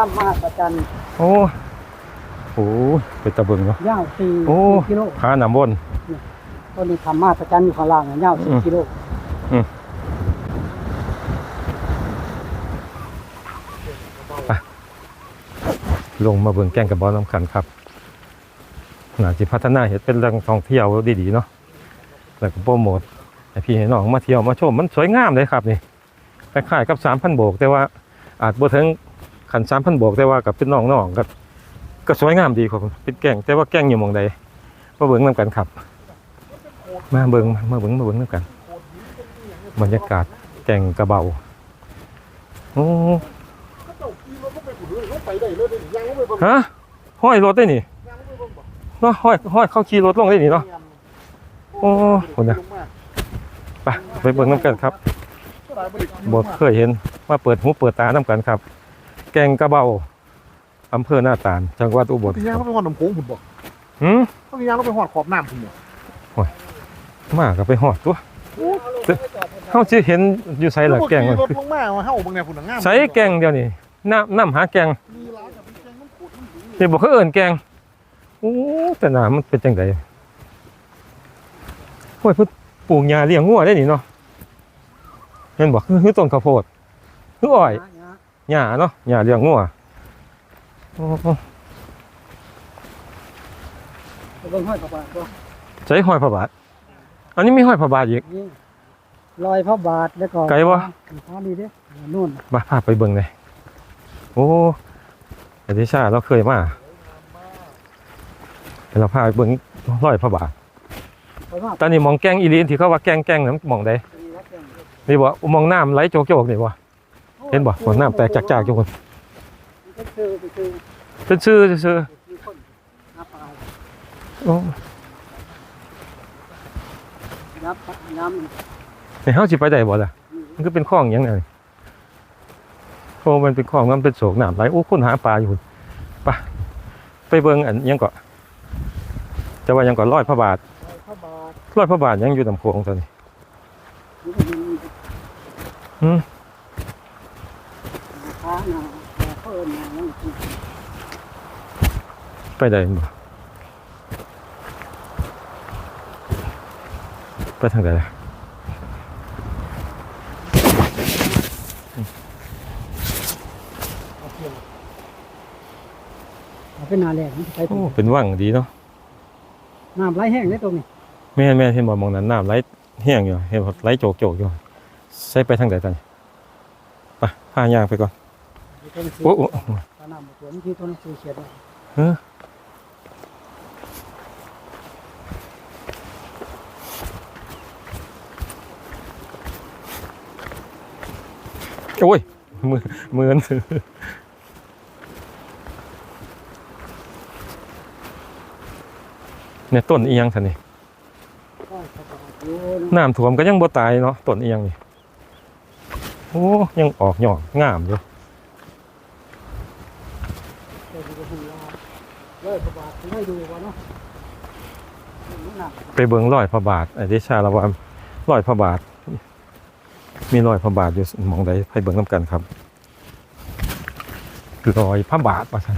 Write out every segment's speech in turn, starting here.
ถ้ำมหัศจรรย์โอ้โหเป็นตะเบิงเนาะยาวสี่โอ้กิโลผาหนำบนต้นนี้ถ้ำมหัศจรรย์อยู่ข้างล่างเนี่ยยาวสี่อืมกิโลลงมาเบิ่งแกงกับบอลน้ำกันครับน่าจะพัฒนาเห็ดเป็นแหล่งท่องเที่ยวดีๆเนาะแล้วก็โปรโมทให้พี่ให้น้องมาเที่ยวมาชมมันสวยงามเลยครับนี่คล้ายๆกับสามพันโบก แต่ว่าอาจบ่ถึง ขันสามพันโบกแต่ว่ากับเป็นน้องก็ก็สวยงามดีครับเป็นแกงแต่ว่าแกงอยู่มองใดมาเบิ่งนํกันครับ มาเบิ่งมาเบิ่งมาเบิ่งนํกันบรรยากาศแก่งกระเบาโอ้ฮะห้อยรถได้นี่เนาะห้อยห้อยเข้าขี่รถลงได้นี่เนาะโอ้คนน่ะไปไปเบิ่งน้ำกันครับบ่เคยเห็นมาเปิดหูเปิดตาน้ำกันครับ แกงกระเบาอำเภอหน้าตาลจังหวัดอุบลตีย่างเราไปหอดน้ำโค้งผมบอกหืมต้องตีย่างเราไปหอดขอบน้ำผมบอกมาก็ไปหอดตัวเฮาสิเห็นอยู่ไสล่ะแกงรมันถลงมาว่าเฮ้าบางแนวฝุ่นงามไสแกงเดียวนี่น้ำน้ำหาแกงมีร้านกับเป็นแกงมันขูดมันหรูนี่บ่เขาเอิ้นแกงโอ้แต่หน้ามันเป็นจังไดโอ้ยเพิ่นปลูกหญ้าเลี้ยงงัวได้นี่เนาะเห็นบ่คือคือต้นข้าวโพดคืออ้อย หญ้าเนาะหญ้าเลี้ยงงัวโอ้โหไปเบิ่งห้อยพระบาทบ่ใช้ห้อยพระบาท อันนี้มีห้อยพระบาทอีก นี่รอยพระบาทแล้วก็ไกลบ่ ฟ้าดีเด้นู่นมาพาไปเบิ่งเลยโอ้ไอ้ทิชาเราเคยมาเดี๋ยวเราพาไปเบิ่งร้อยพระบาท ไปว่าตอนนี้หมองแกงอีลีนที่เขาว่าแกงแกงนั้นหมองใดมีรักแก่งนี่บ่มองน้ำไหลโจกโจกนี่บ่ เห็นบ่ฝนน้ำแตกจากๆอยู่คนมันก็คือไปคือเป็นชื่อชื่อมีคนหาปลาโอ้ยับย้ำมันนี่เฮาสิไปได้บ่ล่ะ มันก็เป็นคลองหยังไงโอ้มันเป็นคลองมันเป็นโศกน้ำไหลโอ้คนหาปลาอยู่พุ่นไปไปเบิ่งอันหยังก็จะว่าหยังก็ร้อยพระบาทรอยพระบาทร้อยพระบาทยังอยู่ลำโพงตอนนี้นี่ก็มีอืม พระนาเขาเอิ้นมานั่นคือไปได้บ่ไปทางใดล่ะเอาเป็นนาแรงมันจะไปตรโอ้งเป็นว่างดีเนาะน้ำไหลแห้งได้ตรงนี้แม่นแม่นเห็นบ่มองนั้นน้ำไหลแห้งอยู่เห็นบ่ไหลโจกโจกอยู่ใส่ไปทางใดตอนนี้ไปพาย่างไปก่อน ตัวนี้โอ้โอ้ตาน้ำบ่สวนที่ตัวนี้สีเขียดเฮ้อโอ้ยมือมือนเนี่ยต้นอีหยังท่านนี่ก็พระบาทอยู่น้ำท่วมก็ยังบ่ตายเนาะต้นอีหยังนี่โอ้ยังออกหยอดงามอยู่ เดี๋ยวจะดูว่า ร้อยพระบาทให้ดูว่าเนาะนี่น้ำไปเบิ่งรอยพระบาทไอ้เดชาละว่ารอยพระบาท มีรอยพระบาทอยู่หมองใดไปเบิ่งนํกันครับรอยพระบาทว่าซั่น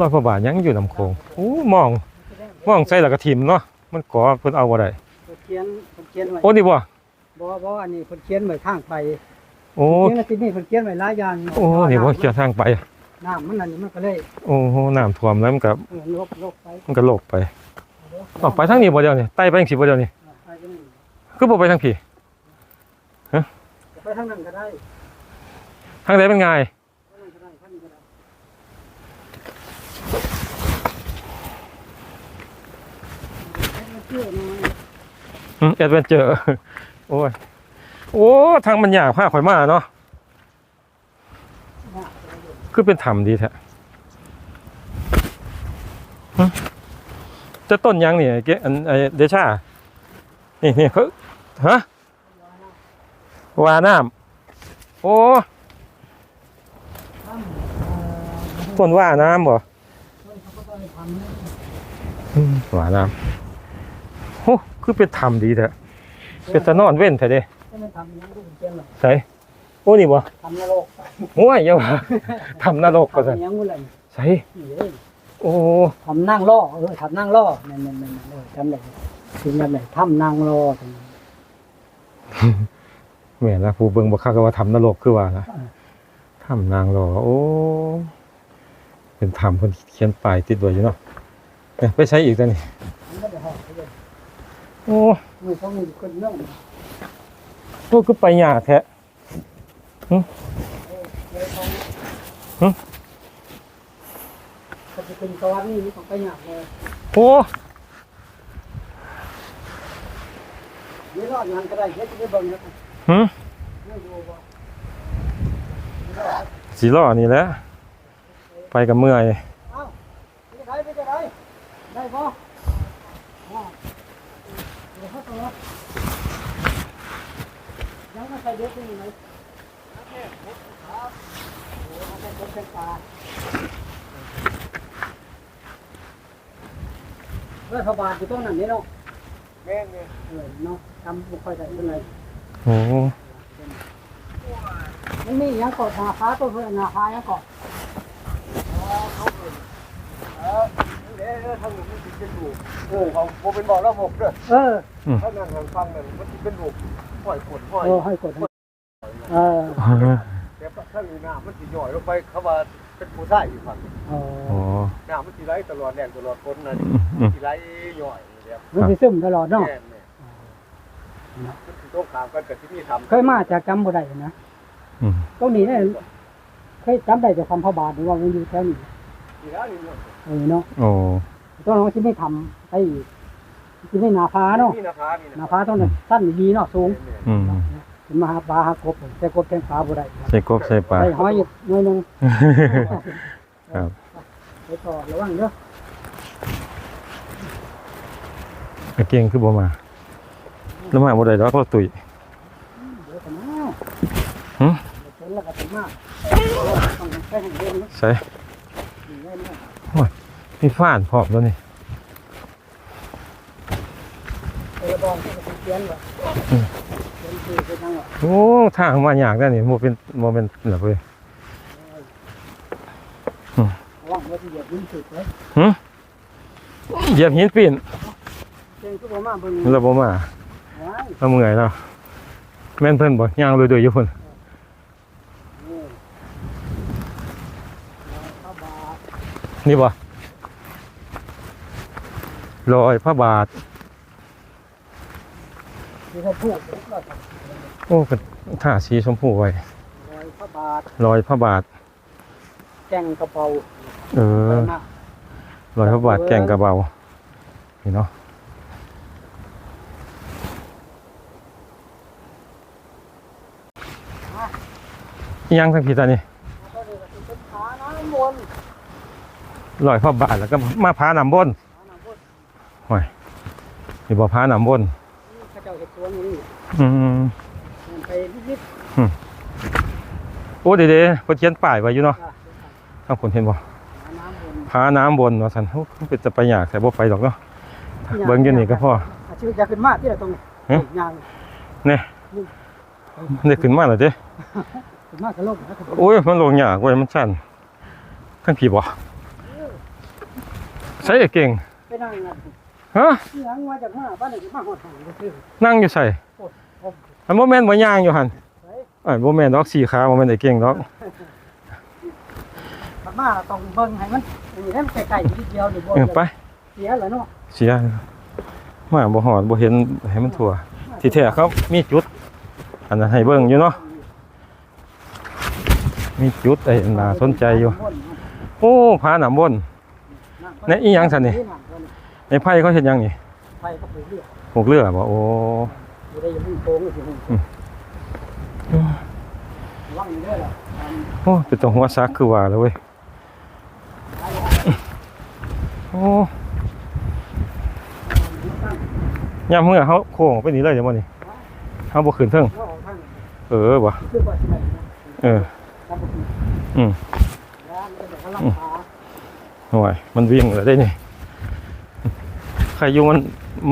รอยพระบาทยังอยู่ลำโคงโอ้มองมองใส่แล้วก็ทิ่มเนาะมันก่อเพิ่นเอาบ่ได้เพิ่นเขียนเพิ่นเขียนไว้โอ้นี่บ่บ่บ่อันนี้เพิ่นเขียนไว้ทางไปโอ้เขียนไว้ที่นี่เพิ่นเขียนไว้หลายอย่างโอ้นี่บ่เกี่ยวทางไป น้ำมันอันนี้มันก็เลยโอ้โหน้ำท่วมแล้วมันก็เออลบลบไปมันก็ลบไปออกไปทางนี้บ่เดียวนี่ไต่ไปจังซี่บ่เดียวนี่ไปตรงนี้คือบ่ไปทางพี่ไปทางนั้นก็ได้ทางใดมันง่ายทางนั้นก็ได้ทางนี้ก็ได้เชื่อหน่อยอืมแอดเวนเจอร์โอ้ยโอ้ทางมันยากพาข่อยมาเนาะ คือเป็นถ้ำดีแท้จะต้นยังเนี่ไอ้เกอันไอเดชา นี่นี่เขาฮะวาน้ำโอ้ต้นว่าน้ำบ่อืมว่าน้ำโอ้คือเป็นถ้ำดีแท้เป็นตะนอนเว้นแท้เด้จะไม่ทำอยังที่ผมเขียนหรอกใส่ อ้อ้นี่บ่ทำนรกโอ้ยอย่าว่าทำนรกก็ซั่นทำยังงูเลยใส่นี่เด้อโอ้ทำนั่งล่อเออทำนั่งล่อนั่นนั่นนั่นเออทำได้ถึงนั่นเลยทำนั่งล่อถึงแม่นละผู้เบิ่งบ่คักก็ว่าทำนรกคือว่าล่ะทำนางรอโอ้เป็นธรรมเพิ่นเขียนป้ายติดไว้อยู่เนาะเอ้ยไปใช้อีกตัวนี้มันไม่ได้หอกเลยโอ้มือเขามือคนเนื่องโหคือไปยากแท้ ก็จะเป็นตอนนี้ของไปหยาบเลยโอ้เดี๋ยวรอดงานก็ได้เดี๋ยวจะได้เบิ่งนะหึไม่ดูว่าสิรอนี่แหละ ไปกับเมื่อยเอ้าไปจะได้ไปจะได้ได้ปะอ๋อเดี๋ยวเขาตัวยังไม่ใส่เด็กนี่ไหมโอ้เอาไปพบเป็นปลาเมื่ อพบาทอยู่ตรงนั้นนี่เนาะแม่นแม่นเออเนาะจำบุค่อยได้เป็นไรโอ้มันมีอย่างก่อนาฟ้าตัวเพื่อนนาฟ้าอย่างก่อนเออเด้อทางนี้มันสิเป็นลูกเออเขาบ่เป็นบ่ระบบเด้อเออถ้านั่นทางฟังนั่นมันสิเป็นลูกปล่อยฝนปล่อยเออให้กด เออแต่ถ้ามีน้ำมันสิย่อยลงไปเขาว่าเป็นผู้ชายอยู่ฝั่งนี้เอโอ้น้ำมันสิไหลตลอดแรงตลอดฝนน่ะอืมอืมสิไหลย่อยแบบมันไปซึมตลอดเนาะแม่นแม่นมันสิต้องขามกันกับที่นี่ทำเคยมาจากจำบ่ได้นะอืมตรงนี้เนี่ยเคยจำได้จากคำพระบาทหรือว่ามันอยู่แถวนี้นี่แล้วนี่เนาะเออเนาะโอ้ต้องน้องที่ไม่ทำไอีกที่ไม่หนาฟ้าเนาะนี่นะคะนี่นาฟ้าต้องนั้นสั้นดีเนาะสูงอืม ถึงมาหาปลาหากบแต่กบแทงฟ้าบ่ได้ใส่กบใส่ปลาได้หอยอยู่หน่อยหนึงครับไปต่อระวังเด้อไอ้เก่งคือบ่มาแล้วมาบ่ได้ดอกเราตุ๋ยเดี๋ยวกันนะหึเดี๋ยวแล้วก็ถึงมากต้องแค่ให้เดินนะใส่นี่ไว้นะมีฟ้านพร้อมแล้วนี่เออบอลที่จะเขียนว่า โอ้ทางมายากแน่นี่บ่เป็นบ่เป็นหลับเว้ยระวังว่าที่เหยียบลิ้นสุดเลยเหยียบหินปีนเก่งก็บ่มาเบิ่งแล้วบ่มาว้ายเราเมื่อยแล้วแม่นเพิ่นบ่ย่างเลยๆอยู่พุ่นนี่ข้าวบาทนี่บ่รอยพระบาท ที่เขาพูดแล้วก็โอ้เป็นท่าสีชมพูไว้รอยข้าวบาทรอยพระบาท แกงกระเป๋าเออไปมารอยพระบาทแก่งกระเบานี่เนาะอิหยังทั้งพีตานี่ก็เลยก็สิเป็นขาน้ำมนต์รอยพระบาทแล้วก็มาพาน้ำบนขาน้ำมนต์นี่บ่พาน้ำบน นี่เขาเจ้าเห็ดสวนอยู่นี่อืมมันไปนิดโอ้เด้ๆเพิ่นเขียนป้ายไว้อยู่เนาะๆอะทางคนเห็นบ่ขาน้ำมนต์พาน้ำบนว่าซั่นโอ้เป็นจะไปยากแต่บ่ไปดอกเนาะเบิ่งอยู่นี่ก็พออาชีพจะขึ้นมาที่ไหนตรงนี้ฮะยางนี่ได้ขึ้นมาแล้วเด้ขึ้นมากระโลกนะครับโอ้ยมันลงยากเว้ยมันสั่นทั้งผีบ่ใส่เก่งไปนั่งนั่น ฮะที่หลังมาจากมาบ้านไหนมาหอดหางก็คือนั่งอยู่ใส่โอ้ผมอันบ่แม่นบ่ย่างอยู่หั่นใส่อันบ่แม่นดอกสี่ขาบ่แม่นไอ้เก่งดอกขับมาต้องเบิ่งให้มันนี่ให้มันไกลๆนิดเดียวนี่บ่เออไปเสียแล้วเนาะเสียมาบ่ฮอดบ่เห็นให้มันทั่วที่แท้เขามีจุด อันนั้นให้เบิ่งอยู่เนาะมีจุดไอ้น่าสนใจอยู่ โอ้ผาหนามบนในอีหยังซั่นนี่ ไอ้ไผเขาเฮ็ดหยังนี่ไฟก็ปลูกเรียกพวกเรือบ่โอ้อยู่ได้อยังมึงโกงอยู่ที่มึงว่างอยู่เด้อล่ะตามโอ้เป็นตัวหัวซักคือว่าแล้วเว้ยโอ้ยามเมื่อเขาโค้งไปนี่เลยจังบ่นี่เขาบ่ขึ้นเทิงว่าออกทางเออบ่คือว่าสิไหนนะเออตามบ่คืออืมร้านก็จะกำลังหาโอ้ยมันวิ่งแล้วได้นี่ ใครอยู่มัน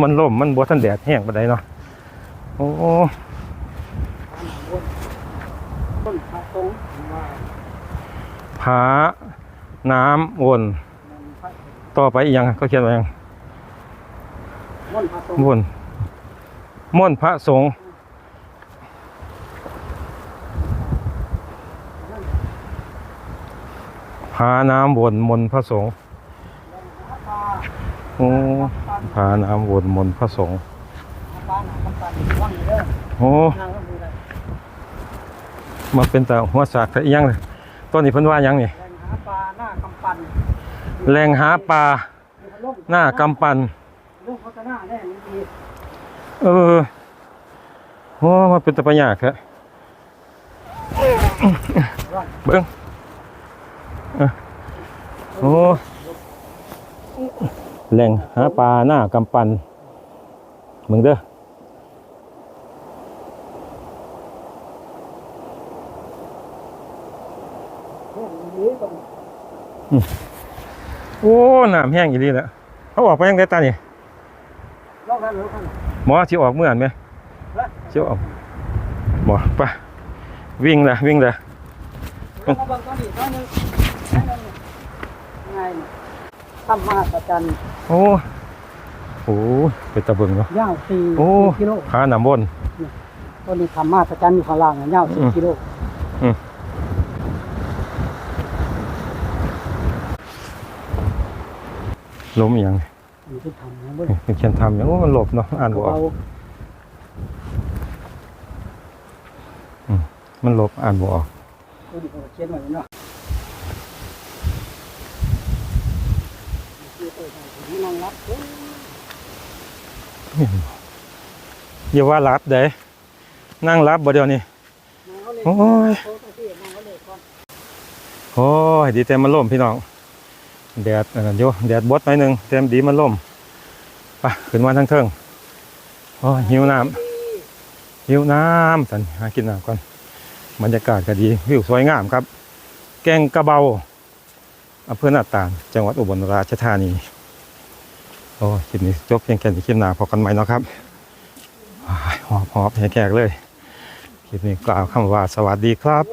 มันล่มมันบ่ทันแดดแห้งปานใดเนาะโอ้ต้นาน้ำวนต่อไปอีกยังก็เขียนไว้ยังม่อนพระสงฆ์วนม่นพระสงฆ์พาน้ำวนมนพระสงฆ์โอ้ พาน้ำวนมนพระสงฆ์โอ้มาเป็นแต่หัวสากแต่ยังเลยต้นนี้เพิ่นว่ายังนี่แรงหาปลาหน้ากำปั้นแรงหาปลาหน้ากำปั่นเออโอ้มาเป็นตะปะยากแท้เบิ้งอ้อโอ้ แหล่งหาปลาหน้ากำปั้นมึงเด้อโอ้น้ำแห้งอีหลีแล้วเขาออกไปยังได้ตานี่หรือข้างหมอสิออกเมื่อนไหมสิออกบ่ไปวิ่งเลยวิ่งเลยลองมาเบิ่งตอนนี้ตอนนึงไง ทำมาประจันโอ้โหเป็นตะเบิงเนาะยาวสี่โอ้กิโลขาหนำบนตอนนี้ทำมาประจันอยู่ข้างล่างน่ะยาวสี่อืมกิโลล้มอหย่างอยู่ที่ทำนะเว้ยเป็นเขียนทำอย่างโอ้มันหลบเนาะอ่านบ่ออกเอามันหลบอ่านบ่ออกตัวนี้ก็เขียนไว้เนาะ นั่งรับอย่าว่ารับเด้นั่งรับบ่เดี๋ยวนี้โอ้ยโอ้ยดีแต่มันล่มพี่น้องแดดอันนั้นอยู่แดดบดหน่อยหนึงเต็มดีมันล่มไปขึ้นมาทั้งเทิงโอ้ยหิวน้ำหิวน้ำสันหากินน้ำก่อนบรรยากาศก็ดีวิวสวยงามครับ แกงกระเบาอำเภอหน้าตาลจังหวัดอุบลราชธานี โอ้คลิปนี้จบเพียงแค่นี้คลิปหน้าพบกันใหม่เนาะครับหอบหอบแขกเลยคลิปนี้กล่าวคำว่าสวัสดีครับ